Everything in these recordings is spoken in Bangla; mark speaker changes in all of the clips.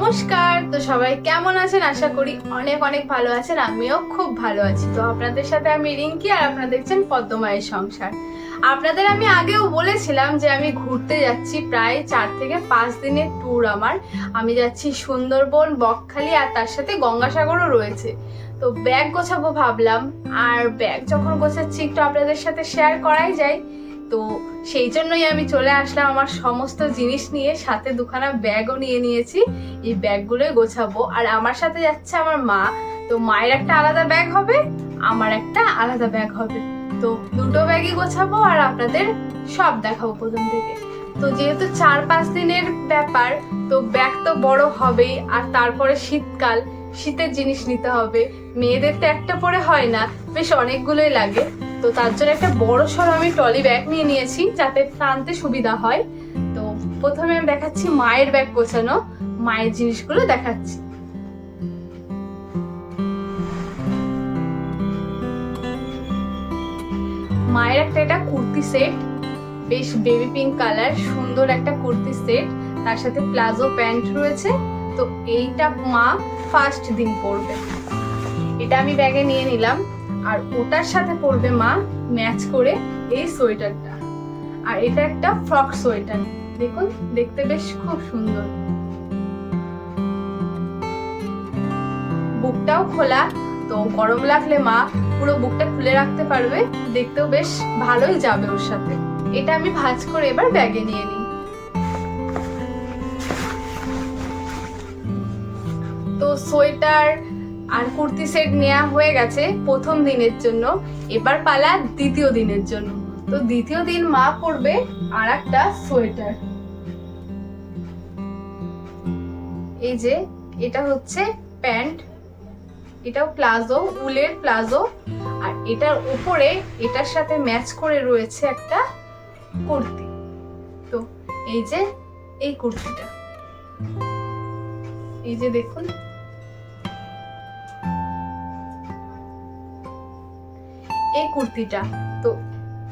Speaker 1: নমস্কার। তো সবাই কেমন আছেন? আশা করি অনেক অনেক ভালো আছেন, আমিও খুব ভালো আছি। তো আপনাদের সাথে আমি রিঙ্কি আর আপনারা দেখছেন পদ্মমায়ের সংসার। আপনাদের আমি আগেও বলেছিলাম যে আমি ঘুরতে যাচ্ছি প্রায় চার থেকে পাঁচ দিনের ট্যুর আমার। আমি যাচ্ছি সুন্দরবন, বকখালি আর তার সাথে গঙ্গাসাগরও রয়েছে। তো ব্যাগ গোছাবো ভাবলাম। আর ব্যাগ যখন গোছাচ্ছি একটু আপনাদের সাথে শেয়ার করাই যায়। তো সেই জন্যই আমি চলে আসলাম আমার সমস্ত জিনিস নিয়ে, সাথে দুখানা ব্যাগও নিয়ে নিয়েছি। এই ব্যাগগুলোই গোছাবো। আর আমার সাথে যাচ্ছে আমার মা। তো মায়ের একটা আলাদা ব্যাগ হবে, আমার একটা আলাদা ব্যাগ হবে। তো দুটো ব্যাগই গোছাবো আর আপনাদের সব দেখাবো প্রথম থেকে। তো যেহেতু চার পাঁচ দিনের ব্যাপার, তো ব্যাগ তো বড় হবেই। আর তারপরে শীতকাল, শীতের জিনিস নিতে হবে। মেয়েদের তো একটা পরে হয় না, বেশ অনেকগুলোই লাগে। তো তার জন্য একটা বড় সড় আমি টলি ব্যাগ নিয়ে নিয়েছি যাতে টানতে সুবিধা হয়। তো প্রথমে আমি দেখাচ্ছি মায়ের ব্যাগ গোছানো, মায়ের জিনিসগুলো দেখাচ্ছি। মায়ের একটা এটা কুর্তি সেট, বেশ বেবি পিঙ্ক কালার সুন্দর একটা কুর্তি সেট, তার সাথে প্লাজো প্যান্ট রয়েছে। তো এইটা মা ফার্স্ট দিন পরবে। এটা আমি ব্যাগে নিয়ে নিলাম। আর ওটার সাথে পরবে মা ম্যাচ করে এই সোয়েটারটা। আর এটা একটা ফ্রক সোয়েটার। দেখুন, দেখতে বেশ খুব সুন্দর। বুকটাও খোলা, তো গরম লাগলে মা পুরো বুকটা খুলে রাখতে পারবে। দেখতেও বেশ ভালোই যাবে ওর সাথে। এটা আমি ভাঁজ করে এবার ব্যাগে নিয়ে নিই। তো সোয়েটার আর কুর্তি সেট নেওয়া হয়ে গেছে প্রথম দিনের জন্য। এবার পালা দ্বিতীয় দিনের জন্য। তো দ্বিতীয় দিন মা পরবে আর একটা সোয়েটার। এই যে, এটা হচ্ছে প্যান্ট। এটাও প্লাজো, উলের প্লাজো। আর এটার উপরে, এটার সাথে ম্যাচ করে রয়েছে একটা কুর্তি। তো এই যে, এই কুর্তিটা। এই যে দেখুন কুর্তিটা। তো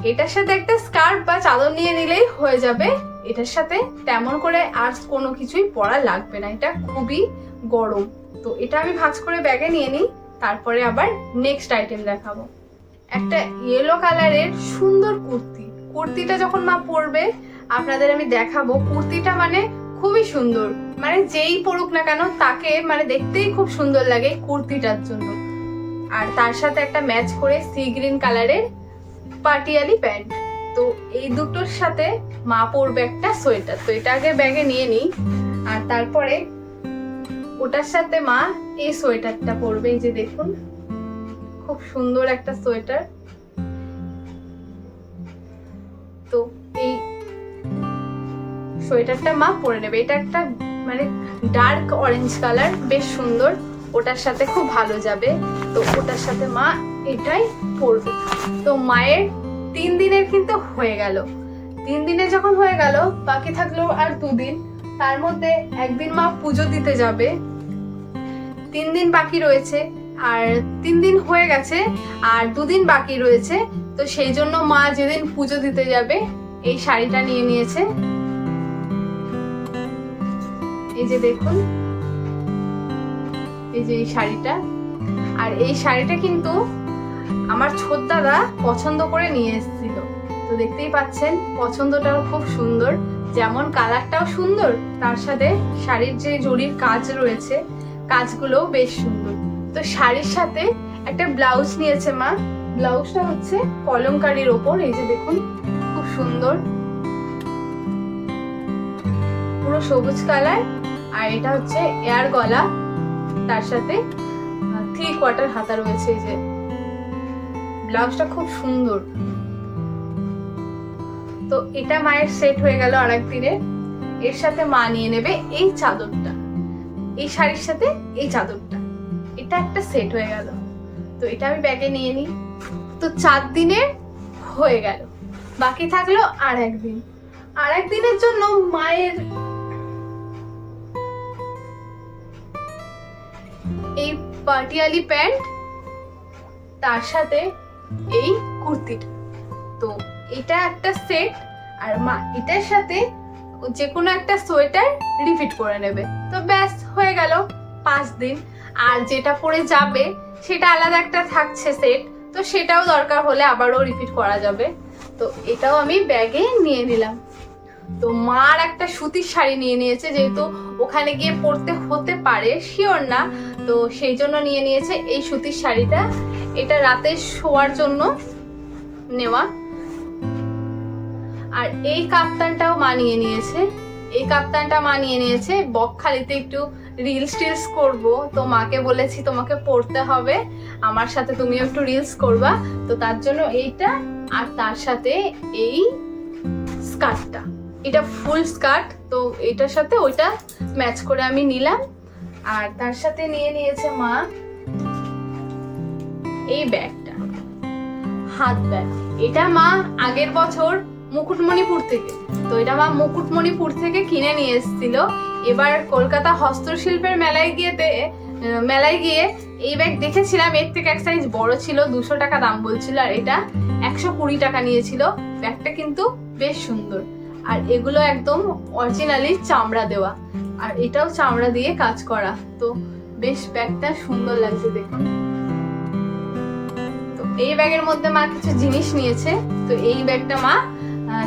Speaker 1: এটার সাথে একটা স্কার্ট বা চাদর নিয়ে নিলেই হয়ে যাবে। এটার সাথে তেমন করে আর কোনো কিছুই পরা লাগবে না। এটা খুবই গরম। তো এটা আমি ভাঁজ করে ব্যাগে নিয়ে নিই। তারপরে আবার নেক্সট আইটেম দেখাবো। একটা ইয়েলো কালারের সুন্দর কুর্তি। কুর্তিটা যখন মা পরবে, আপনাদের আমি দেখাবো। কুর্তিটা মানে খুবই সুন্দর। মানে যেই পরুক না কেন, তাকে মানে দেখতেই খুব সুন্দর লাগে কুর্তিটার জন্য। আর তার সাথে একটা ম্যাচ করে সি গ্রিন কালারের পাটিয়ালি প্যান্ট তো এই দুটোর সাথে মা পরবে একটা সোয়েটার তো এটা আগে ব্যাগে নিয়ে নিই। আর তারপরে ওটার সাথে মা এই সোয়েটারটা পরবে। এই যে দেখুন, খুব সুন্দর একটা সোয়েটার তো এই সোয়েটারটা মা পরে নেবে। এটা একটা মানে ডার্ক অরেঞ্জ কালার বেশ সুন্দর। ওটার সাথে খুব ভালো যাবে। তো ওটার সাথে মা এটাই পরবে তো মায়ের তিন দিনের কিন্তু হয়ে গেল। তিন দিনে যখন হয়ে গেল, বাকি থাকল আর দুদিন। তার মধ্যে একদিন মা পুজো দিতে যাবে। তিন দিন বাকি রয়েছে, আর তিন দিন হয়ে গেছে, আর দুদিন বাকি রয়েছে। তো সেই জন্য মা যেদিন পুজো দিতে যাবে, এই শাড়িটা নিয়ে নিয়েছে। এই যে দেখুন, এই যে এই শাড়িটা। আর এই শাড়িটা কিন্তু আমার ছোট দাদা পছন্দ করে নিয়ে এসেছিল। তো দেখতেই পাচ্ছেন, পছন্দটাও খুব সুন্দর। যেমন কালারটাও সুন্দর, তার সাথে শাড়ির যে জরির কাজ রয়েছে, কাজগুলোও বেশ সুন্দর। তো শাড়ির সাথে একটা ব্লাউজ নিয়েছে মা। ব্লাউজটা হচ্ছে কলমকারির ওপর, এই যে দেখুন, খুব সুন্দর। পুরো সবুজ কালার, আর এটা হচ্ছে এয়ার গলা, তার সাথে থ্রি কোয়ার্টার হাতা রয়েছে এই যে। ব্লাউজটা খুব সুন্দর। তো এটা মায়ের সেট হয়ে গেল আর দিনে এর সাথে মা নিয়ে নেবে এই চাদরটা। এই শাড়ির সাথে এই চাদরটা। এটা একটা সেট হয়ে গেল। তো এটা আমি ব্যাগে নিয়ে নিই। তো চার দিনের হয়ে গেল। বাকি থাকল আর একদিন আর একদিনের জন্য মায়ের পাটিয়ালি প্যান্ট, তার সাথে এই কুর্তিটা। তো এটা একটা সেট, আর মা এটার সাথে যে কোনো একটা সোয়েটার রিপিট করে নেবে। তো ব্যাস, হয়ে গেল পাঁচ দিন। আর যেটা পরে যাবে, সেটা আলাদা একটা থাকছে সেট। তো সেটাও দরকার হলে আবারও রিপিট করা যাবে। তো এটাও আমি ব্যাগে নিয়ে নিলাম। তো মার একটা সুতির শাড়ি নিয়ে নিয়েছে, যেহেতু ওখানে গিয়ে পরতে হতে পারে, শিওর না। তো সেই জন্য নিয়ে নিয়েছে এই সুতির শাড়িটা। এটা রাতে শোয়ার জন্য নেওয়া। আর এই কাপ্তানটাও মানিয়ে নিয়েছে। এই কাপ্তানটা মানিয়ে নিয়েছে। বকখালিতে একটু রিলস টিলস করব। তো মাকে বলেছি তোমাকে পড়তে হবে। আমার সাথে তুমিও একটু রিলস করবা। তো তার জন্য এইটা আর তার সাথে এই স্কার্টটা। এটা ফুল স্কার্ট তো এটার সাথে ওইটা ম্যাচ করে আমি নিলাম। আর তার সাথে নিয়ে নিয়েছে মা এই ব্যাগটা হাত ব্যাগ। এটা মা আগের বছর মুকুটমণিপুর থেকে। তো এটা মা মুকুটমণিপুর থেকে কিনে নিয়ে এসেছিল। এবার কলকাতা হস্তশিল্পের মেলায় আহ, মেলায় গিয়ে এই ব্যাগ দেখেছিলাম। এর থেকে এক সাইজ বড় ছিল দুশো টাকা দাম বলছিল। আর এটা একশো কুড়ি টাকা নিয়েছিল। ব্যাগটা কিন্তু বেশ সুন্দর। আর এগুলো একদম অরিজিনালি চামড়া দেওয়া। আর এটাও চামড়া দিয়ে কাজ করা। তো বেশ ব্যাগটা সুন্দর লাগছে দেখুন। তো এই ব্যাগের মধ্যে মা কিছু জিনিস নিয়েছে। তো এই ব্যাগটা মা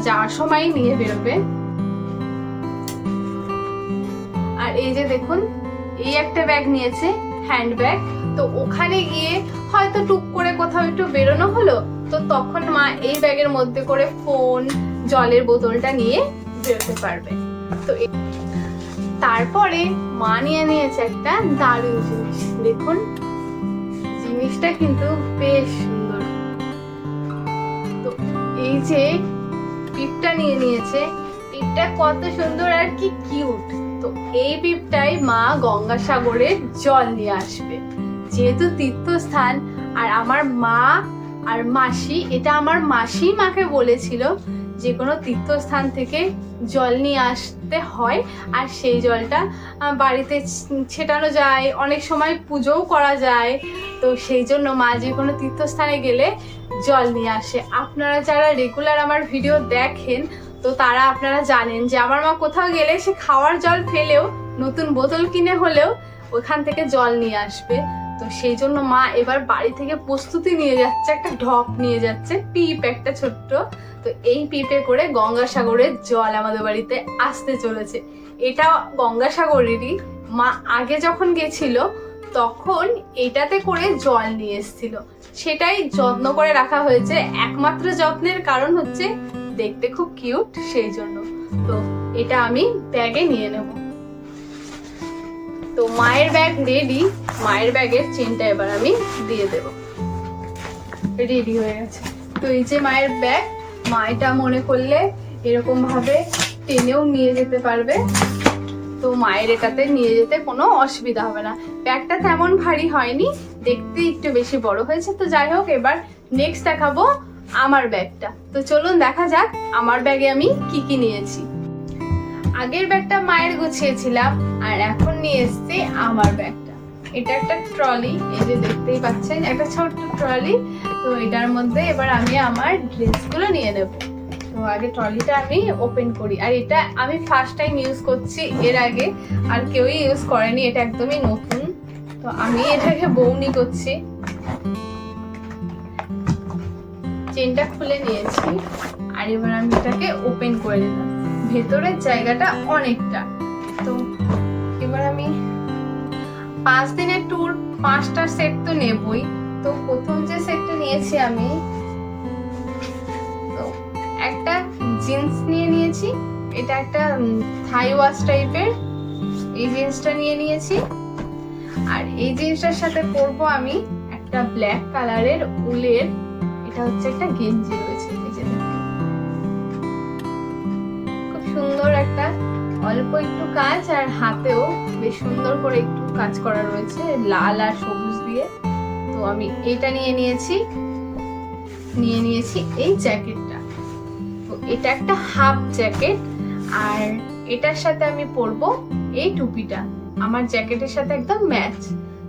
Speaker 1: যাওয়ার সময় নিয়ে বেরোবে। আর এই যে দেখুন, এই একটা ব্যাগ নিয়েছে, হ্যান্ড ব্যাগ। তো ওখানে গিয়ে হয়তো টুক করে কোথাও একটু বেরোনো হলো, তো তখন মা এই ব্যাগের মধ্যে করে ফোন, জলের বোতলটা নিয়ে বেরোতে পারবে। তো তারপরে মা নিয়ে নিয়েছে একটা দারুণ জিনিস। দেখুন, জিনিসটা কিন্তু বেশ সুন্দর। তো এই যে পিপটা নিয়ে নিয়েছে, পিপটা কত সুন্দর আর কি কিউট তো এই পিপটাই মা গঙ্গাসাগরে জল নিয়ে আসবে। যেহেতু তীর্থস্থান, আর আমার মা আর মাসি, এটা আমার মাসি মাকে বলেছিল যে কোনো তীর্থস্থান থেকে জল নিয়ে আসতে হয়, আর সেই জলটা বাড়িতে ছেটানো যায়, অনেক সময় পুজোও করা যায়। তো সেই জন্য মা যে কোনো তীর্থস্থানে গেলে জল নিয়ে আসে। আপনারা যারা রেগুলার আমার ভিডিও দেখেন, তো তারা আপনারা জানেন যে আমার মা কোথাও গেলে সে খাওয়ার জল ফেলেও নতুন বোতল কিনে হলেও ওখান থেকে জল নিয়ে আসবে। তো সেই জন্য মা এবার বাড়ি থেকে প্রস্তুতি নিয়ে যাচ্ছে, একটা ঢপ নিয়ে যাচ্ছে, পিপ একটা ছোট্ট। তো এই পিপে করে গঙ্গাসাগরের জল আমাদের বাড়িতে আসতে চলেছে। এটা গঙ্গাসাগরেরই। মা আগে যখন গেছিল, তখন এটাতে করে জল নিয়ে এসেছিল। সেটাই যত্ন করে রাখা হয়েছে। একমাত্র যত্নের কারণ হচ্ছে দেখতে খুব কিউট, সেই জন্য। তো এটা আমি ব্যাগে নিয়ে নেব। তো মায়ের ব্যাগ রেডি মায়ের ব্যাগের চেনটা এবার আমি দিয়ে দেব। রেডি হয়ে গেছে। তো এই যে মায়ের ব্যাগ মা এটা মনে করলে এরকম ভাবে টেনেও নিয়ে যেতে পারবে। তো মায়ের এটাতে নিয়ে যেতে কোনো অসুবিধা হবে না। ব্যাগটা তেমন ভারী হয়নি, দেখতে একটু বেশি বড় হয়েছে। তো যাই হোক, এবার নেক্সট দেখাবো আমার ব্যাগটা তো চলুন দেখা যাক আমার ব্যাগে আমি কি কি নিয়েছি। আগের ব্যাগটা মায়ের গুছিয়েছিলাম, আর এখন নিয়ে এসেছি আমার ব্যাগটা। এটা একটা ট্রলি, এই যে দেখতেই পাচ্ছেন, একটা ছোট্ট ট্রলি। তো এটার মধ্যে এবার আমি আমার ড্রেসগুলো নিয়ে নেব। তো আগে ট্রলিটা আমি ওপেন করি। আর এটা আমি ফার্স্ট টাইম ইউজ করছি এর আগে, আর কেউই ইউজ করেনি, এটা একদমই নতুন। তো আমি এটাকে বৌনি করছি। চেনটা খুলে নিয়েছি। আর এবার আমি এটাকে ওপেন করে দিলাম। ভেতরের জায়গাটা অনেকটা। তো এবার আমি পাঁচ দিনের ট্যুর পাঁচটা সেট তো নেবই। তো প্রথম যে সেটটা নিয়েছি আমি, তো একটা জিন্স নিয়ে নিয়েছি, এটা একটা থাই ওয়াশ টাইপের এই জিন্সটা নিয়ে নিয়েছি। আর এই জিন্সটার সাথে পরবো আমি একটা ব্ল্যাক কালারের উলের, এটা হচ্ছে একটা গেঞ্জি রয়েছে। সুন্দর একটা, অল্প একটু কাজ আর হাতেও বেশ সুন্দর করে একটু কাজ করা রয়েছে, লাল আর সবুজ দিয়ে। তো আমি এটা নিয়ে নিয়েছি নিয়ে নিয়েছি এই জ্যাকেটটা। তো এটা একটা হাফ জ্যাকেট আর এটার সাথে আমি পরবো এই টুপিটা। আমার জ্যাকেটের সাথে একদম ম্যাচ।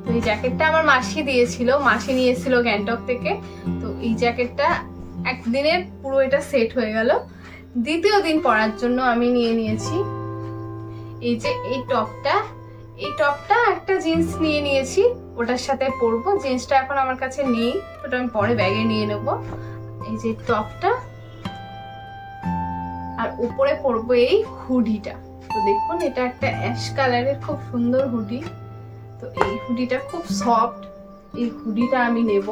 Speaker 1: তো এই জ্যাকেটটা আমার মাসি দিয়েছিল, মাসি নিয়ে এসেছিল গ্যাংটক থেকে। তো এই জ্যাকেটটা একদিনের পুরো এটা সেট হয়ে গেল। দ্বিতীয় দিন পরার জন্য আমি নিয়ে নিয়েছি। এই যে এই টপটা এই টপটা একটা জিন্স নিয়ে নিয়েছি। ওটার সাথে পরবো। জিন্সটা এখন আমার কাছে নেই। ওটা আমি পরে ব্যাগে নিয়ে নেব। এই যে টপটা। আর উপরে পরবো এই হুডিটা। তো দেখুন, এটা একটা অ্যাশ কালারের খুব সুন্দর হুডি। তো এই হুডিটা খুব সফট। এই হুডিটা আমি নেব।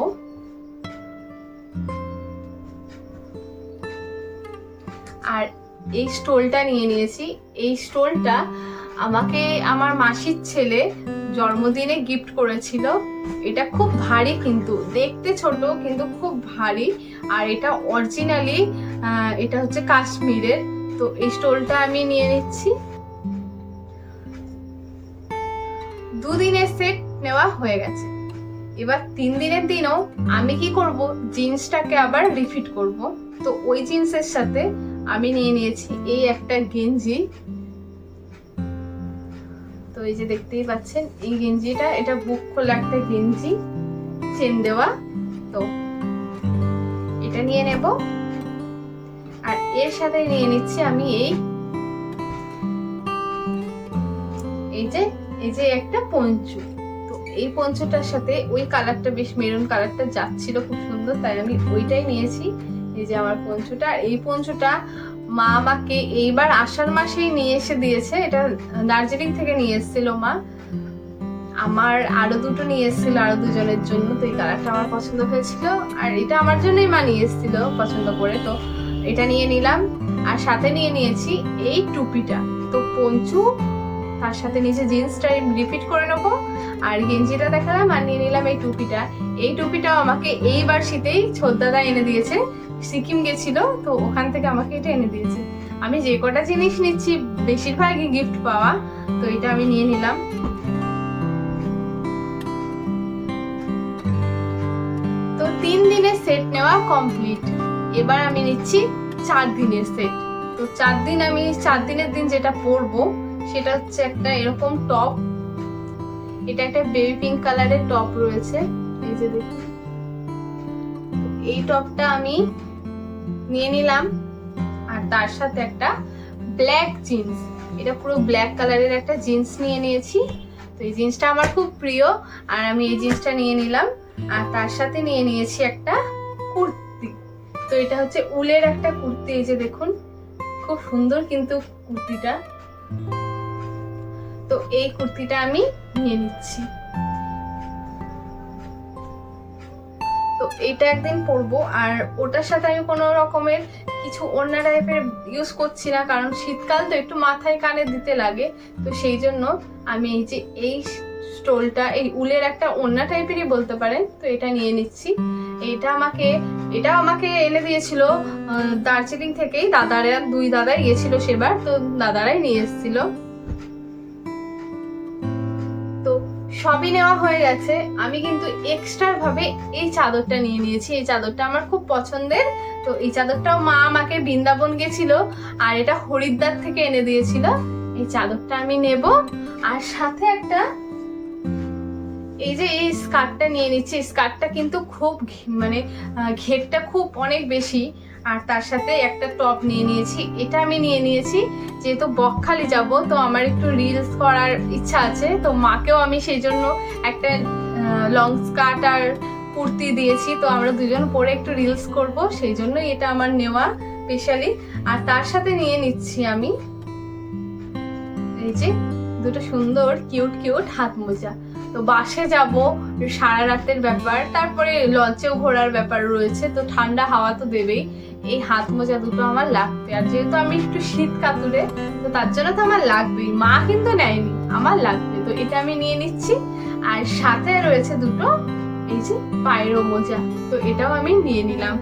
Speaker 1: আর এই স্টোলটা নিয়ে নিয়েছি। এই স্টোলটা আমাকে আমার মাসির ছেলে জন্মদিনে গিফট করেছিল। এটা খুব ভারী কিন্তু, দেখতে ছোট কিন্তু খুব ভারী। আর এটা অরিজিনালি এটা হচ্ছে কাশ্মীরের। তো এই স্টোলটা আমি নিয়ে নিচ্ছি। দুদিনের সেট নেওয়া হয়ে গেছে। এবার তিন দিনের দিনও আমি কি করব? জিন্সটাকে আবার রিফিট করব। তো ওই জিন্সের সাথে আমি নিয়ে নিয়েছি এই একটা গেঞ্জি। তো এই যে দেখতেই পাচ্ছেন, এই গেঞ্জিটা, এটা বুক খোলা একটা গেঞ্জি চেন দেওয়া। তো এটা নিয়ে নেব। আর এর সাথে নিয়ে নিচ্ছি আমি এই এই যে এই যে একটা পঞ্চু। তো এই পঞ্চুটার সাথে ওই কালারটা বেশ মেরুন কালারটা যাচ্ছিল খুব সুন্দর, তাই আমি ওইটাই নিয়েছি। এই যে আমার পঞ্চুটা। আর এই পঞ্চুটা মা আমাকে এইবার আষাঢ় মাসেই নিয়ে এসে দিয়েছে। এটা দার্জিলিং থেকে নিয়ে এসেছিল মা। আমার আরও দুটো নিয়ে এসেছিল আরও দুজনের জন্য। তো এই কালারটা আমার পছন্দ হয়েছিল। আর এটা আমার জন্যই মা নিয়ে এসেছিল পছন্দ করে। তো এটা নিয়ে নিলাম। আর সাথে নিয়ে নিয়েছি এই টুপিটা। তো পঞ্চু তার সাথে নিচে জিন্সটা রিপিট করে নেব। আর গেঞ্জিটা দেখালাম আর নিয়ে নিলাম এই টুপিটা। এই টুপিটাও আমাকে এইবার শীতেই ছোদ্দাদা এনে দিয়েছে। সিকিম গেছিল, তো ওখান থেকে আমাকে এটা এনে দিয়েছে। আমি যে কটা জিনিস নিচ্ছি, বেশিরভাগই গিফট পাওয়া, তো এটা আমি নিয়ে নিলাম। তো তিন দিনের সেট নেওয়া কমপ্লিট এবার আমি নিচ্ছি চার দিনের সেট তো চার দিন আমি, চার দিনের দিন যেটা পরবো সেটা হচ্ছে একটা এরকম টপ এটা একটা বেবি পিঙ্ক কালারের টপ রয়েছে। এই যে দেখুন। এই টপটা আমি নিয়ে নিলাম। আর তার সাথে একটা ব্ল্যাক জিন্স এটা পুরো ব্ল্যাক কালারের একটা জিন্স নিয়ে নিয়েছি। তো এই জিন্সটা আমার খুব প্রিয়। আর আমি এই জিন্সটা নিয়ে নিলাম। আর তার সাথে নিয়ে নিয়েছি একটা কুর্তি। তো এটা হচ্ছে উলের একটা কুর্তি। এই যে দেখুন। খুব সুন্দর কিন্তু কুর্তিটা। এই কুর্তিটা আমি নিয়ে নিচ্ছি। তো এটা একদিন পরবো, আর ওটার সাথে আমি কোনো রকমের কিছু অন্য টাইপের ইউজ করছি না, কারণ শীতকাল তো একটু মাথায় কানে দিতে লাগে। তো সেই জন্য আমি এই যে এই স্টোলটা, এই উলের একটা অন্য টাইপেরই বলতে পারেন, তো এটা নিয়ে নিচ্ছি। এটা আমাকে এটা আমাকে এনে দিয়েছিল দার্জিলিং থেকেই। দাদারা, দুই দাদাই গিয়েছিল সেবার, তো দাদারাই নিয়ে এসেছিল। সবই নেওয়া হয়ে গেছে। আমি কিন্তু এক্সট্রা ভাবে এই চাদরটা নিয়ে নিয়েছি। এই চাদরটা আমার খুব পছন্দের। তো এই চাদরটাও মা আমাকে বৃন্দাবন গেছিল আর এটা হরিদ্বার থেকে এনে দিয়েছিল। এই চাদরটা আমি নেব। আর সাথে একটা এই যে এই স্কার্টটা নিয়ে নিচ্ছি। স্কার্টটা কিন্তু খুব মানে ঘেরটা খুব অনেক বেশি। আর তার সাথে একটা টপ নিয়ে নিয়েছি। এটা আমি নিয়ে নিয়েছি। যেহেতু বকখালি যাব, তো আমার একটু রিলস করার ইচ্ছা আছে। তো মাকেও আমি সেই জন্য একটা লং স্কার্ট আর কুর্তি দিয়েছি। তো আমরা দুজন পরে একটু রিলস করব। সেই জন্যই এটা আমার নেওয়া স্পেশালি আর তার সাথে নিয়ে নিচ্ছি আমি এই যে দুটো সুন্দর কিউট কিউট হাত মোজা। তো বাসে যাব, সারা রাতের ব্যাপার। তারপরে লঞ্চেও ঘোরার ব্যাপার রয়েছে, তো ঠান্ডা হাওয়া তো দেবেই। এই হাত মোজা দুটো আমার লাগবে। আর যেহেতু আমি একটু শীত কাতুরে, তো তার জন্য তো আমার লাগবেই। মা কিন্তু নেয়নি, আমার লাগবে। তো এটা আমি নিয়ে নিচ্ছি। আর সাথে রয়েছে দুটো, এই যে পায়রো মোজা, তো এটাও আমি নিয়ে নিলাম।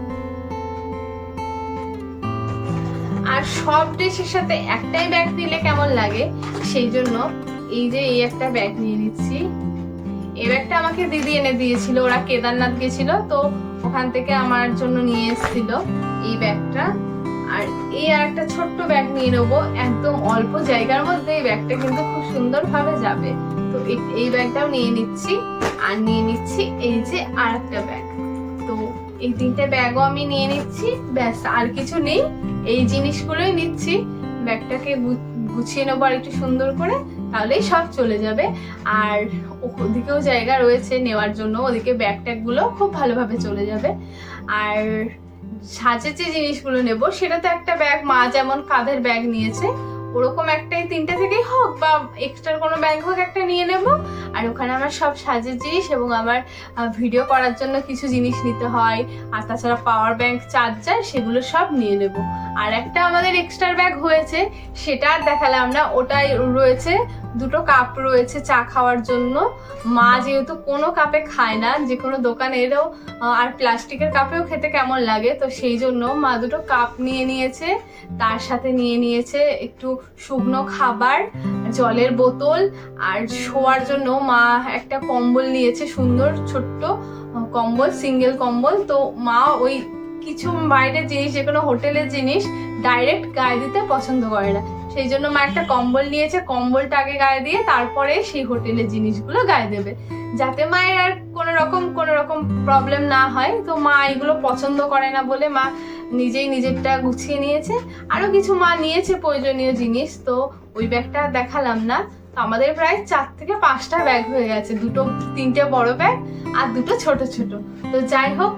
Speaker 1: আর সব ড্রেসের সাথে একটাই ব্যাগ নিলে কেমন লাগে? সেই জন্য এই যে এই একটা ব্যাগ নিয়ে নিচ্ছি। এই ব্যাগটা আমাকে দিদি এনে দিয়েছিল, ওরা কেদারনাথ গেছিল, তো ওখান থেকে আমার জন্য নিয়ে এসেছিল এই ব্যাগটা। আর এই আর একটা ছোট্ট ব্যাগ নিয়ে নেব, একদম অল্প জায়গার মধ্যে এই ব্যাগটা কিন্তু খুব সুন্দরভাবে যাবে। তো এই- ব্যাগটাও নিয়ে নিচ্ছি, আর নিয়ে নিচ্ছি এই যে আর একটা ব্যাগ। তো এই তিনটে ব্যাগও আমি নিয়ে নিচ্ছি, ব্যাস, আর কিছু নেই। এই জিনিসগুলোই নিচ্ছি, ব্যাগটাকে গুছিয়ে নেব আর একটু সুন্দর করে। তাহলেই সব চলে যাবে। আর ওদিকেও জায়গা রয়েছে নেওয়ার জন্য, ওদিকে ব্যাগ ট্যাগগুলো খুব ভালোভাবে চলে যাবে। আর সাজের যে জিনিসগুলো নেব, সেটা তো একটা ব্যাগ মা যেমন কাঁধের ব্যাগ নিয়েছে, ওরকম একটাই তিনটে থেকেই হোক বা এক্সট্রা কোনো ব্যাগ হোক একটা নিয়ে নেব। আর ওখানে আমার সব সাজের জিনিস এবং আমার ভিডিও করার জন্য কিছু জিনিস নিতে হয়, আর তাছাড়া পাওয়ার ব্যাংক চার্জার সেগুলো সব নিয়ে নেব। আর একটা আমাদের এক্সট্রা ব্যাগ হয়েছে, সেটা আর দেখালাম না, ওটাই রয়েছে দুটো কাপ রয়েছে চা খাওয়ার জন্য। মা যেহেতু কোনো কাপে খায় না যে কোনো দোকানেরও আর প্লাস্টিকের কাপেও খেতে কেমন লাগে তো সেই জন্য মা দুটো কাপ নিয়ে নিয়েছে তার সাথে নিয়ে নিয়েছে একটু শুকনো খাবার জলের বোতল আর শোয়ার জন্য মা একটা কম্বল নিয়েছে সুন্দর ছোট্ট কম্বল সিঙ্গেল কম্বল। তো মা ওই কিছু বাইরের জিনিস যে কোনো হোটেলের জিনিস ডাইরেক্ট গায়ে দিতে পছন্দ করে না। সেই জন্য মা একটা কম্বল নিয়েছে কম্বলটা আগে গায়ে দিয়ে তারপরে সেই হোটেলের জিনিসগুলো গায়ে দেবে। যাতে মায়ের আর কোনো রকম কোনো রকম প্রবলেম না হয়। তো মা এগুলো পছন্দ করে না বলে মা নিজেই নিজেরটা গুছিয়ে নিয়েছে। আরও কিছু মা নিয়েছে প্রয়োজনীয় জিনিস, তো ওই ব্যাগটা দেখালাম না। তো আমাদের প্রায় চার থেকে পাঁচটা ব্যাগ হয়ে গেছে। দুটো, তিনটে বড় ব্যাগ আর দুটো ছোট ছোট। তো যাই হোক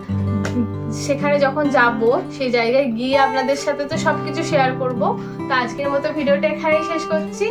Speaker 1: সেখানে যখন যাব, সেই জায়গায় গিয়ে আপনাদের সাথে তো সবকিছু শেয়ার করব। তো আজকের মতো ভিডিওটা এখানেই শেষ করছি।